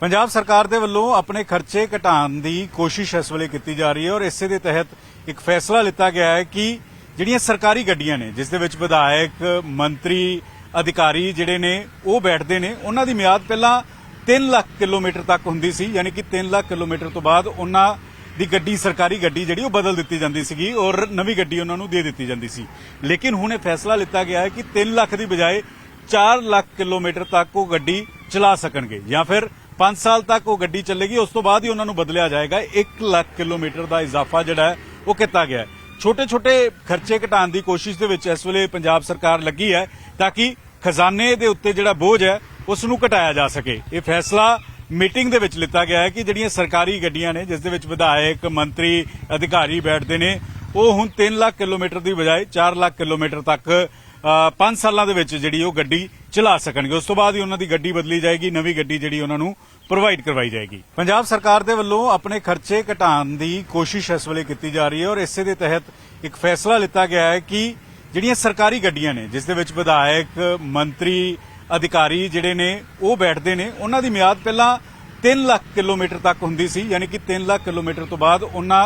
ਪੰਜਾਬ ਸਰਕਾਰ ਦੇ ਵੱਲੋਂ ਆਪਣੇ ਖਰਚੇ ਘਟਾਉਣ ਦੀ ਕੋਸ਼ਿਸ਼ ਇਸ ਵੇਲੇ ਕੀਤੀ ਜਾ ਰਹੀ ਹੈ ਔਰ ਇਸੇ ਦੇ ਤਹਿਤ ਇੱਕ ਫੈਸਲਾ ਲਿੱਤਾ ਗਿਆ ਹੈ ਕਿ ਜਿਹੜੀਆਂ ਸਰਕਾਰੀ ਗੱਡੀਆਂ ਨੇ, ਜਿਸ ਦੇ ਵਿੱਚ ਵਿਧਾਇਕ, ਮੰਤਰੀ, ਅਧਿਕਾਰੀ ਜਿਹੜੇ ਨੇ, ਉਹ ਬੈਠਦੇ ਨੇ, ਉਹਨਾਂ ਦੀ ਮਿਆਦ ਪਹਿਲਾਂ 3 ਲੱਖ ਕਿਲੋਮੀਟਰ ਤੱਕ ਹੁੰਦੀ ਸੀ, ਯਾਨੀ ਕਿ 3 ਲੱਖ ਕਿਲੋਮੀਟਰ ਤੋਂ ਬਾਅਦ ਉਹਨਾਂ ਦੀ ਗੱਡੀ, ਸਰਕਾਰੀ ਗੱਡੀ ਜਿਹੜੀ, ਉਹ ਬਦਲ ਦਿੱਤੀ ਜਾਂਦੀ ਸੀਗੀ ਔਰ ਨਵੀਂ ਗੱਡੀ ਉਹਨਾਂ ਨੂੰ ਦੇ ਦਿੱਤੀ ਜਾਂਦੀ ਸੀ। ਲੇਕਿਨ ਹੁਣ ਇਹ ਫੈਸਲਾ ਲਿੱਤਾ ਗਿਆ ਹੈ ਕਿ 3 ਲੱਖ ਦੀ ਬਜਾਏ 4 ਲੱਖ ਕਿਲੋਮੀਟਰ ਤੱਕ ਉਹ ਗੱਡੀ ਚਲਾ ਸਕਣਗੇ ਜਾਂ ਫਿਰ 5 ਸਾਲ ਤੱਕ ਉਹ ਗੱਡੀ ਚੱਲੇਗੀ, ਉਸ ਤੋਂ ਬਾਅਦ ਹੀ ਉਹਨਾਂ ਨੂੰ ਬਦਲਿਆ ਜਾਏਗਾ। 1 ਲੱਖ ਕਿਲੋਮੀਟਰ ਦਾ ਇਜ਼ਾਫਾ ਜਿਹੜਾ ਹੈ, ਉਹ ਕੀਤਾ ਗਿਆ ਹੈ। ਛੋਟੇ-ਛੋਟੇ ਖਰਚੇ ਘਟਾਉਣ ਦੀ ਕੋਸ਼ਿਸ਼ ਦੇ ਵਿੱਚ ਇਸ ਵੇਲੇ ਪੰਜਾਬ ਸਰਕਾਰ ਲੱਗੀ ਹੈ ਤਾਂ ਕਿ ਖਜ਼ਾਨੇ ਦੇ ਉੱਤੇ ਜਿਹੜਾ ਬੋਝ ਹੈ, ਉਸ ਨੂੰ ਘਟਾਇਆ ਜਾ ਸਕੇ। ਇਹ ਫੈਸਲਾ ਮੀਟਿੰਗ ਦੇ ਵਿੱਚ ਲਿੱਤਾ ਗਿਆ ਹੈ ਕਿ ਜਿਹੜੀਆਂ ਸਰਕਾਰੀ ਗੱਡੀਆਂ ਨੇ, ਜਿਸ ਦੇ ਵਿੱਚ ਵਿਧਾਇਕ, ਮੰਤਰੀ, ਅਧਿਕਾਰੀ ਬੈਠਦੇ ਨੇ, ਉਹ ਹੁਣ 3 ਲੱਖ ਕਿਲੋਮੀਟਰ ਦੀ ਬਜਾਏ 4 ਲੱਖ ਕਿਲੋਮੀਟਰ ਤੱਕ 5 ਸਾਲਾਂ ਦੇ ਵਿੱਚ ਜਿਹੜੀ ਉਹ ਗੱਡੀ ਚਲਾ ਸਕਣਗੇ। ਉਸ ਤੋਂ ਬਾਅਦ ਹੀ ਉਹਨਾਂ ਦੀ ਗੱਡੀ ਬਦਲੀ ਜਾਏਗੀ, ਨਵੀਂ ਗੱਡੀ ਜਿਹੜੀ ਉਹਨਾਂ ਨੂੰ ਪ੍ਰੋਵਾਈਡ ਕਰਵਾਈ ਜਾਏਗੀ। ਪੰਜਾਬ ਸਰਕਾਰ ਦੇ ਵੱਲੋਂ ਆਪਣੇ ਖਰਚੇ ਘਟਾਉਣ ਦੀ ਕੋਸ਼ਿਸ਼ ਇਸ ਵੇਲੇ ਕੀਤੀ ਜਾ ਰਹੀ ਹੈ ਔਰ ਇਸੇ ਦੇ ਤਹਿਤ ਇੱਕ ਫੈਸਲਾ ਲਿੱਤਾ ਗਿਆ ਹੈ ਕਿ ਜਿਹੜੀਆਂ ਸਰਕਾਰੀ ਗੱਡੀਆਂ ਨੇ, ਜਿਸ ਦੇ ਵਿੱਚ ਵਿਧਾਇਕ, ਮੰਤਰੀ, ਅਧਿਕਾਰੀ ਜਿਹੜੇ ਨੇ, ਉਹ ਬੈਠਦੇ ਨੇ, ਉਹਨਾਂ ਦੀ ਮਿਆਦ ਪਹਿਲਾਂ 3 ਲੱਖ ਕਿਲੋਮੀਟਰ ਤੱਕ ਹੁੰਦੀ ਸੀ, ਯਾਨੀ ਕਿ 3 ਲੱਖ ਕਿਲੋਮੀਟਰ ਤੋਂ ਬਾਅਦ ਉਹਨਾਂ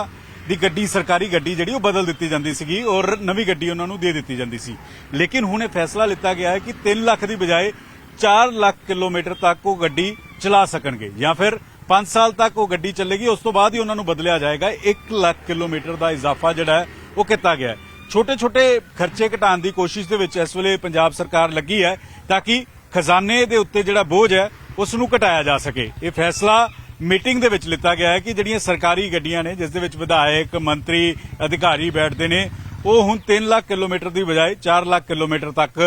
ਦੀ ਗੱਡੀ, ਸਰਕਾਰੀ ਗੱਡੀ ਜਿਹੜੀ ਉਹ ਬਦਲ ਦਿੱਤੀ ਜਾਂਦੀ ਸੀਗੀ ਔਰ ਨਵੀਂ ਗੱਡੀ ਉਹਨਾਂ ਨੂੰ ਦੇ ਦਿੱਤੀ ਜਾਂਦੀ ਸੀ। ਲੇਕਿਨ ਹੁਣ ਇਹ ਫੈਸਲਾ ਲਿੱਤਾ ਗਿਆ ਹੈ ਕਿ 3 ਲੱਖ ਦੀ ਬਜਾਏ 4 ਲੱਖ ਕਿਲੋਮੀਟਰ ਤੱਕ ਉਹ ਗੱਡੀ ਚਲਾ ਸਕਣਗੇ ਜਾਂ ਫਿਰ 5 ਸਾਲ ਤੱਕ ਉਹ ਗੱਡੀ ਚੱਲੇਗੀ, ਉਸ ਤੋਂ ਬਾਅਦ ਹੀ ਉਹਨਾਂ ਨੂੰ ਬਦਲਿਆ ਜਾਏਗਾ। 1 ਲੱਖ ਕਿਲੋਮੀਟਰ ਦਾ ਇਜ਼ਾਫਾ ਜਿਹੜਾ ਹੈ ਉਹ ਕੀਤਾ ਗਿਆ ਛੋਟੇ-ਛੋਟੇ ਖਰਚੇ ਘਟਾਉਣ ਦੀ ਕੋਸ਼ਿਸ਼ ਦੇ ਵਿੱਚ ਇਸ ਵੇਲੇ ਪੰਜਾਬ ਸਰਕਾਰ ਲੱਗੀ ਹੈ ਤਾਂ ਕਿ ਖਜ਼ਾਨੇ ਦੇ ਉੱਤੇ ਜਿਹੜਾ ਬੋਝ ਹੈ, ਉਸ ਨੂੰ ਘਟਾਇਆ ਜਾ ਸਕੇ। ਇਹ ਫੈਸਲਾ ਮੀਟਿੰਗ ਦੇ ਵਿੱਚ ਲਿੱਤਾ ਗਿਆ ਹੈ ਕਿ ਜਿਹੜੀਆਂ ਸਰਕਾਰੀ ਗੱਡੀਆਂ ਨੇ, ਜਿਸ ਦੇ ਵਿੱਚ ਵਿਧਾਇਕ, ਮੰਤਰੀ, ਅਧਿਕਾਰੀ ਬੈਠਦੇ ਨੇ, ਉਹ ਹੁਣ 3 ਲੱਖ ਕਿਲੋਮੀਟਰ ਦੀ ਬਜਾਏ 4 ਲੱਖ ਕਿਲੋਮੀਟਰ ਤੱਕ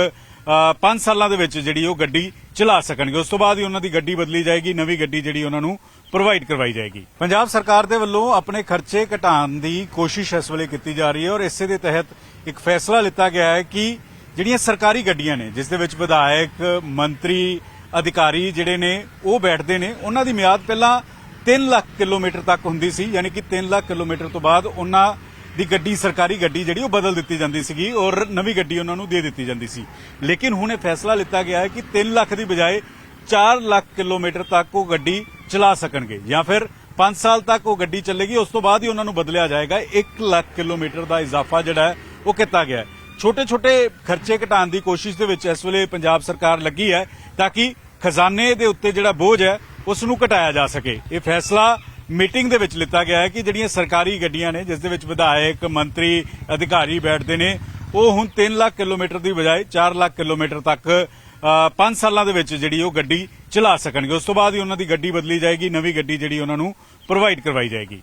5 ਸਾਲਾਂ ਦੇ ਵਿੱਚ ਜਿਹੜੀ ਉਹ ਗੱਡੀ ਚਲਾ ਸਕਣਗੇ। ਉਸ ਤੋਂ ਬਾਅਦ ਹੀ ਉਹਨਾਂ ਦੀ ਗੱਡੀ ਬਦਲੀ ਜਾਏਗੀ, ਨਵੀਂ ਗੱਡੀ ਜਿਹੜੀ ਉਹਨਾਂ ਨੂੰ ਪ੍ਰੋਵਾਈਡ ਕਰਵਾਈ ਜਾਏਗੀ। ਪੰਜਾਬ ਸਰਕਾਰ ਦੇ ਵੱਲੋਂ ਆਪਣੇ ਖਰਚੇ ਘਟਾਉਣ ਦੀ ਕੋਸ਼ਿਸ਼ ਇਸ ਵੇਲੇ ਕੀਤੀ ਜਾ ਰਹੀ ਹੈ ਔਰ ਇਸੇ ਦੇ ਤਹਿਤ ਇੱਕ ਫੈਸਲਾ ਲਿੱਤਾ ਗਿਆ ਹੈ ਕਿ ਜਿਹੜੀਆਂ ਸਰਕਾਰੀ ਗੱਡੀਆਂ ਨੇ, ਜਿਸ ਦੇ ਵਿੱਚ ਵਿਧਾਇਕ, ਮੰਤਰੀ ਅਧਿਕਾਰੀ ਜਿਹੜੇ ਨੇ, ਉਹ ਬੈਠਦੇ ਨੇ। ਉਹਨਾਂ ਦੀ ਮਿਆਦ ਪਹਿਲਾਂ 3 ਲੱਖ ਕਿਲੋਮੀਟਰ ਤੱਕ ਹੁੰਦੀ ਸੀ, ਯਾਨੀ ਕਿ 3 ਲੱਖ ਕਿਲੋਮੀਟਰ ਤੋਂ ਬਾਅਦ ਉਹਨਾਂ ਦੀ ਗੱਡੀ, ਸਰਕਾਰੀ ਗੱਡੀ ਜਿਹੜੀ, ਉਹ ਬਦਲ ਦਿੱਤੀ ਜਾਂਦੀ ਸੀਗੀ ਔਰ ਨਵੀਂ ਗੱਡੀ ਉਹਨਾਂ ਨੂੰ ਦੇ ਦਿੱਤੀ ਜਾਂਦੀ ਸੀ। ਲੇਕਿਨ ਹੁਣ ਇਹ ਫੈਸਲਾ ਲਿੱਤਾ ਗਿਆ ਹੈ ਕਿ 3 ਲੱਖ ਦੀ ਬਜਾਏ 4 ਲੱਖ ਕਿਲੋਮੀਟਰ ਤੱਕ ਉਹ ਗੱਡੀ ਚਲਾ ਸਕਣਗੇ ਜਾਂ ਫਿਰ 5 ਸਾਲ ਤੱਕ ਉਹ ਗੱਡੀ ਚੱਲੇਗੀ, ਉਸ ਤੋਂ ਬਾਅਦ ਹੀ ਉਹਨਾਂ ਨੂੰ ਬਦਲਿਆ ਜਾਏਗਾ। 1 ਲੱਖ ਕਿਲੋਮੀਟਰ ਦਾ ਇਜ਼ਾਫਾ ਜਿਹੜਾ ਹੈ, ਉਹ ਕੀਤਾ ਗਿਆ ਹੈ। ਛੋਟੇ-ਛੋਟੇ ਖਰਚੇ ਘਟਾਉਣ ਦੀ ਕੋਸ਼ਿਸ਼ ਦੇ ਵਿੱਚ ਇਸ ਵੇਲੇ ਪੰਜਾਬ ਸਰਕਾਰ ਲੱਗੀ ਹੈ ਤਾਂ ਕਿ ਖਜ਼ਾਨੇ ਦੇ ਉੱਤੇ ਜਿਹੜਾ ਬੋਝ ਹੈ, ਉਸ ਨੂੰ ਘਟਾਇਆ ਜਾ ਸਕੇ। ਇਹ ਫੈਸਲਾ ਮੀਟਿੰਗ ਦੇ ਵਿੱਚ ਲਿੱਤਾ ਗਿਆ ਹੈ ਕਿ ਜਿਹੜੀਆਂ ਸਰਕਾਰੀ ਗੱਡੀਆਂ ਨੇ, ਜਿਸ ਦੇ ਵਿੱਚ ਵਿਧਾਇਕ, ਮੰਤਰੀ, ਅਧਿਕਾਰੀ ਬੈਠਦੇ ਨੇ, ਉਹ ਹੁਣ 3 ਲੱਖ ਕਿਲੋਮੀਟਰ ਦੀ ਬਜਾਏ 4 ਲੱਖ ਕਿਲੋਮੀਟਰ ਤੱਕ 5 ਸਾਲਾਂ ਦੇ ਵਿੱਚ ਜਿਹੜੀ ਉਹ ਗੱਡੀ ਚਲਾ ਸਕਣਗੇ। ਉਸ ਤੋਂ ਬਾਅਦ ਹੀ ਉਹਨਾਂ ਦੀ ਗੱਡੀ ਬਦਲੀ ਜਾਏਗੀ, ਨਵੀਂ ਗੱਡੀ ਜਿਹੜੀ ਉਹਨਾਂ ਨੂੰ ਪ੍ਰੋਵਾਈਡ ਕਰਵਾਈ ਜਾਏਗੀ।